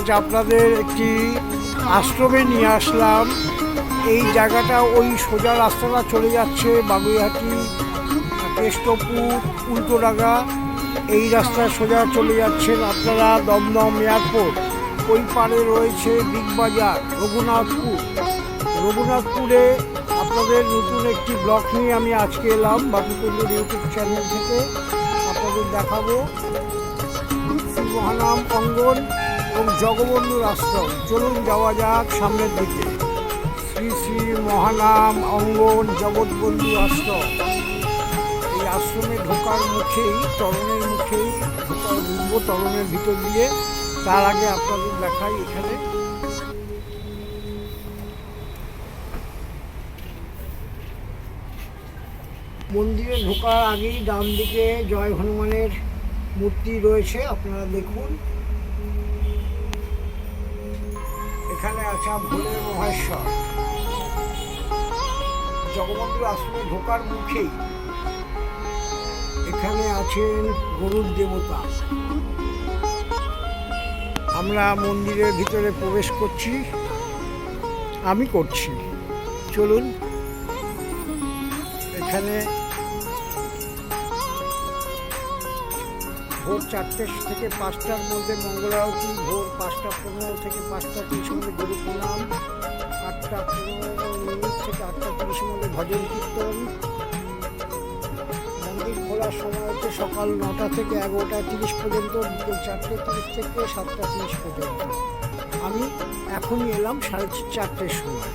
আজ আপনাদের একটি আশ্রমে নিয়ে আসলাম। এই জায়গাটা ওই সোজা রাস্তাটা চলে যাচ্ছে বাগুইহাটি, কেষ্টপুর, উল্টোডাঙ্গা। এই রাস্তায় সোজা চলে যাচ্ছেন আপনারা দমদম এয়ারপোর্ট। ওই পারে রয়েছে বিগ বাজার, রঘুনাথপুর। রঘুনাথপুরে আপনাদের নতুন একটি ব্লগ নিয়ে আমি আজকে এলাম বাবুকুন্ডুর ইউটিউব চ্যানেল থেকে। আপনাদের দেখাবো। মহানাম অঙ্গন। এবং জগবন্ধুর আশ্রম চলুন যাওয়া যাক সামনের দিকে। শ্রী শ্রী মহানাম অঙ্গন জগৎবন্ধু আশ্রম এই আশ্রমে ঢোকার মুখেই, তরণের মুখেই, ঢোকার ঢুকবো তরণের ভিতর দিয়ে, তার আগে আপনাদের দেখাই এখানে। মন্দিরে ঢোকার আগেই ডান দিকে জয় হনুমানের মূর্তি রয়েছে, আপনারা দেখুন। এখানে আছে ভোলে মহেশ্বর। জগবন্ধু আশ্রমে ঢোকার মুখেই এখানে আছেন গরুর দেবতা। আমরা মন্দিরের ভিতরে প্রবেশ করছি, আমি করছি। চলুন, এখানে ভোর চারটে থেকে পাঁচটার মধ্যে মঙ্গলারতি ভোর পাঁচটা পনেরো থেকে পাঁচটা তিরিশ মধ্যে গরু প্রণাম, আটটা পনেরো মিনিট থেকে আটটা তিরিশ মধ্যে ভজন কীর্তন। মন্দির খোলার সময় হচ্ছে সকাল নটা থেকে এগারোটা তিরিশ পর্যন্ত, বিকেল চারটে তিরিশ থেকে সাতটা তিরিশ পর্যন্ত। আমি এখনই এলাম সাড়ে চারটের সময়।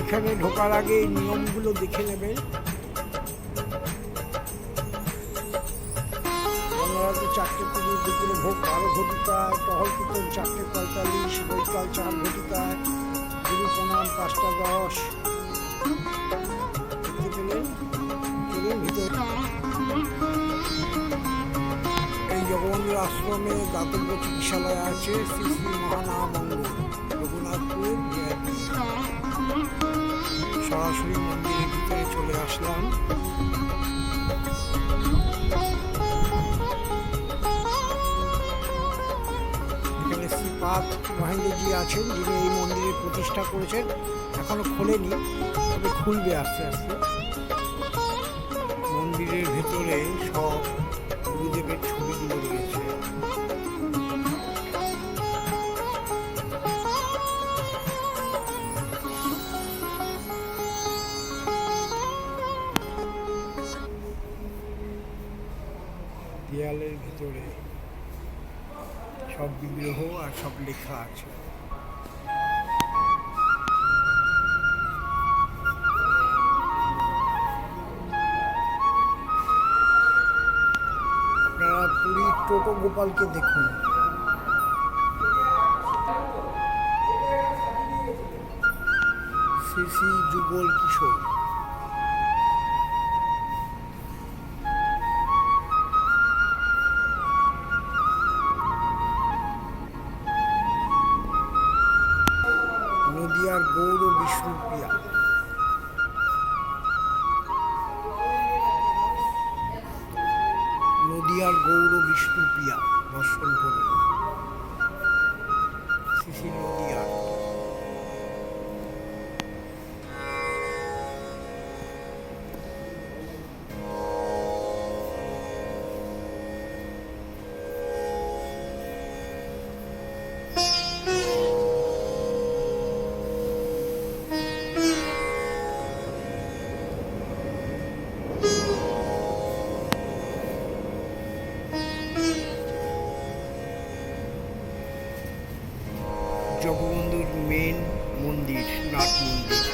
এখানে ঢোকার আগে এই নিয়মগুলো দেখে নেবেন চারটে তিরিশ দুপুরে ভোগ বারো ঘটিকায় টহল কীর্তন চারটে পঁয়তাল্লিশ, বৈকাল চার ঘটিকায়, গুরু প্রণাম পাঁচটা দশ। এই জগবন্ধু আশ্রমে দাতব্য চিকিৎসালয় আছে, শ্রী শ্রী মহানামঙ্গ রঘুনাথপুর সরাসরি মন্দিরের ভিতরে চলে আসলাম। শ্রীপাদ মহেন্দ্রজি আছেন, যিনি এই মন্দিরের প্রতিষ্ঠা করেছেন, এখনও খোলেনি, তবে খুলবে আস্তে আস্তে। মন্দিরের ভেতরে সব গুরুদেবের ছবিগুলো রয়েছে দেয়ালের ভিতরে সব বিগ্রহ আর সব লেখা আছে। আপনারা পুরীর টোটো গোপালকে দেখুন। শ্রী শ্রী যুগল কিশোর। নদিয়ার গৌর বিষ্ণু প্রিয়া দর্শন করুন। শ্রী জগবন্ধুর মেন মন্দির, নাট মন্দির।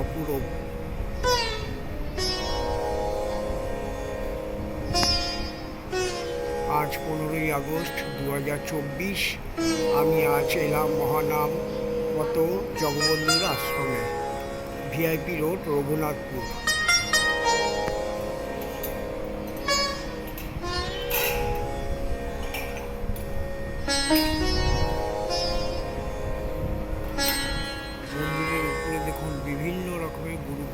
অপূরব। আজ পনেরোই আগস্ট দু হাজার চব্বিশ, আমি আজ এলাম মহানাম মত জগবন্ধুর আশ্রমে, ভিআইপি রোড, রঘুনাথপুর।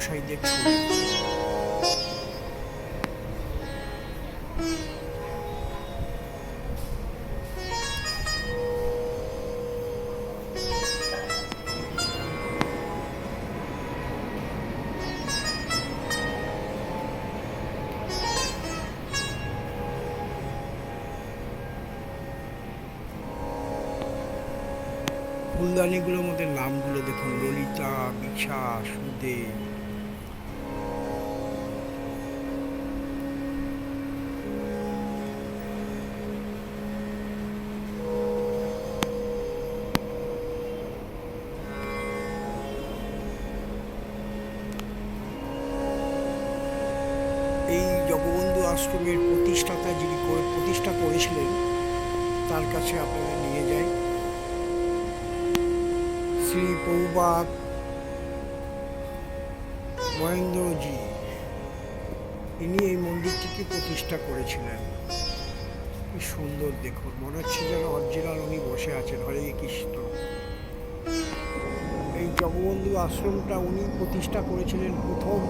ব্যবসায়ীদের ছবি ফুলদানিগুলোর মধ্যে নামগুলো দেখুন ললিতা বিশা সুদেব। এই জগবন্ধু আশ্রমের প্রতিষ্ঠাতা যিনি করে প্রতিষ্ঠা করেছিলেন, তার কাছে আপনারা নিয়ে যাই। শ্রী প্রভুপাত মহেন্দ্রজি, ইনি এই মন্দিরটিকে প্রতিষ্ঠা করেছিলেন। কি সুন্দর দেখুন, মনে হচ্ছে যেন অরিজিনাল উনি বসে আছেন, হরে কৃষ্ণ। এই জগবন্ধু আশ্রমটা উনি প্রতিষ্ঠা করেছিলেন প্রথম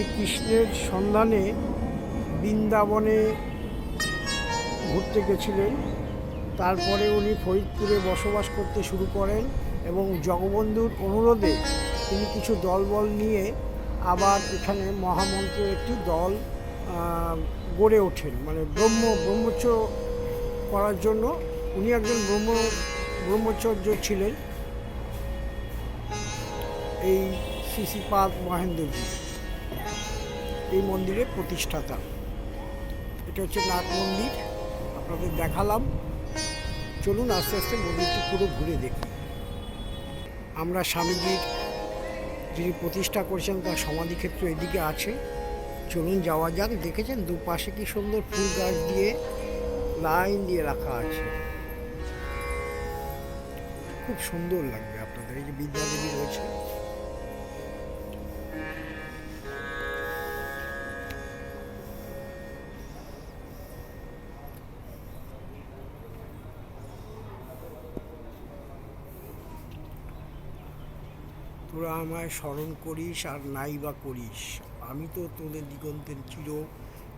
উনি কৃষ্ণের সন্ধানে বৃন্দাবনে ঘুরতে গেছিলেন। তারপরে উনি ফরিদপুরে বসবাস করতে শুরু করেন এবং জগবন্ধুর অনুরোধে তিনি কিছু দলবল নিয়ে আবার এখানে মহামন্ত্রের একটি দল গড়ে ওঠেন। মানে ব্রহ্ম ব্রহ্মচ করার জন্য উনি একজন ব্রহ্ম, ব্রহ্মচর্য ছিলেন। এই শিশিপাদ মহেন্দ্রজি। এই মন্দিরের প্রতিষ্ঠাতা। এটা হচ্ছে নাট মন্দির। আপনাদের দেখালাম। চলুন আস্তে আস্তে মন্দিরটি পুরো ঘুরে দেখি। আমরা স্বামীজির যিনি প্রতিষ্ঠা করেছেন, তার সমাধিক্ষেত্র এদিকে আছে। চলুন যাওয়া যাক। দেখেছেন দুপাশে কি সুন্দর ফুল গাছ দিয়ে লাইন দিয়ে রাখা আছে। খুব সুন্দর লাগবে আপনাদের। এই যে বিদ্যাদেবী রয়েছে। তোরা আমায় স্মরণ করিস আর নাই বা করিস। আমি তো তোদের দিগন্তের চির,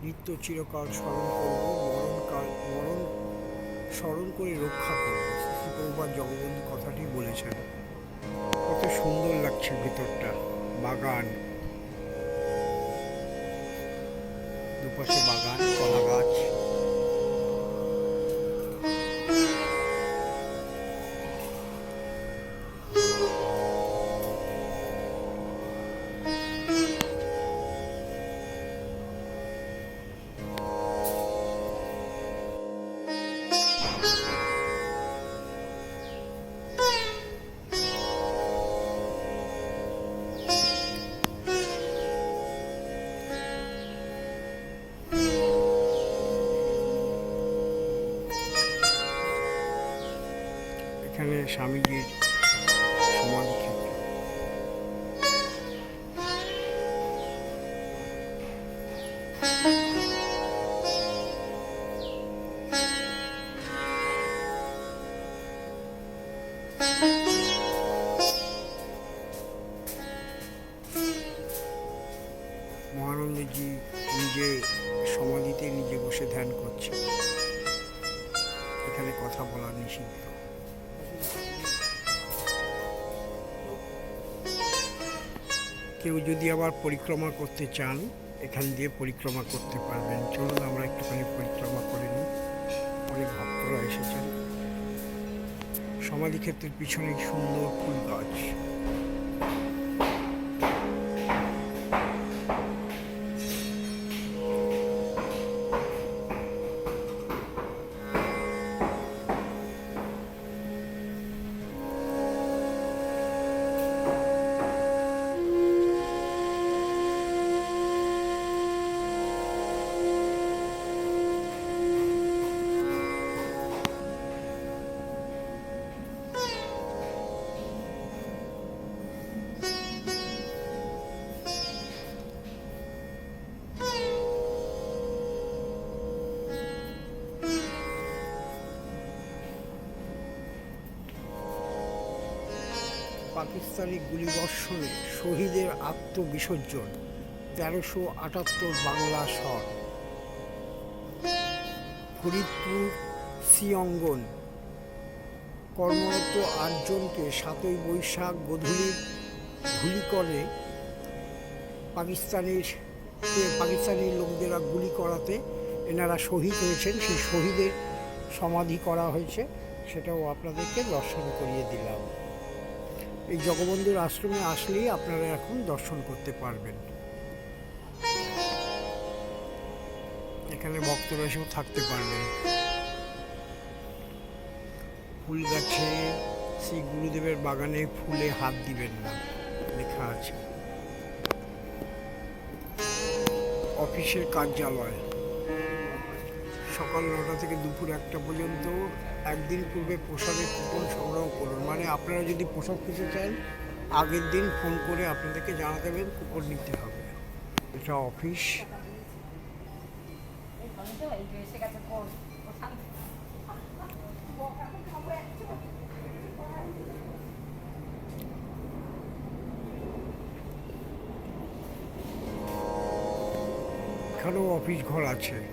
নিত্য চিরকাল স্মরণ করব মরণকাল মরণ, স্মরণ করে রক্ষা করব শ্রীপ্রভুপাদ জগবন্ধু কথাটি বলেছেন। কত সুন্দর লাগছে ভেতরটা, বাগান। দুপাশে বাগান, কলা গাছ। স্বামীজির কেউ যদি আবার পরিক্রমা করতে চান, এখান দিয়ে পরিক্রমা করতে পারবেন। চলুন আমরা একটুখানি পরিক্রমা করে নিই। অনেক ভক্তরা এসেছেন। সমাধিক্ষেত্রের পিছনে সুন্দর ফুল গাছ। পাকিস্তানি গুলিবর্ষণে শহীদের আত্মবিসর্জন, তেরোশো আটাত্তর বাংলা স্বর। ফরিদপুর সিঅঙ্গন কর্মরত আটজনকে সাতই বৈশাখ গধূলি ধুলিকরে পাকিস্তানের কে পাকিস্তানি লোকদেরা গুলি করাতে এনারা শহীদ হয়েছেন। সেই শহীদের সমাধি করা হয়েছে, সেটাও আপনাদেরকে দর্শন করিয়ে দিলাম। এই জগবন্ধুর আশ্রমে আসলেই আপনারা এখন দর্শন করতে পারবেন। এখানে ভক্তরা এসেও থাকতে পারবেন ফুল গাছে শ্রী গুরুদেবের বাগানে ফুলে হাত দিবেন না, লেখা আছে। অফিসের কার্যালয়। সকাল নটা থেকে দুপুর একটা পর্যন্ত একদিন পূর্বে পোশাকের কুপন সংগ্রহ করুন। মানে আপনারা যদি পোশাক কিনতে চান, আগের দিন ফোন করে আপনাদেরকে জানাতে দেবেন কুপন নিতে হবে। এটা অফিস। এখানেও অফিস ঘর আছে।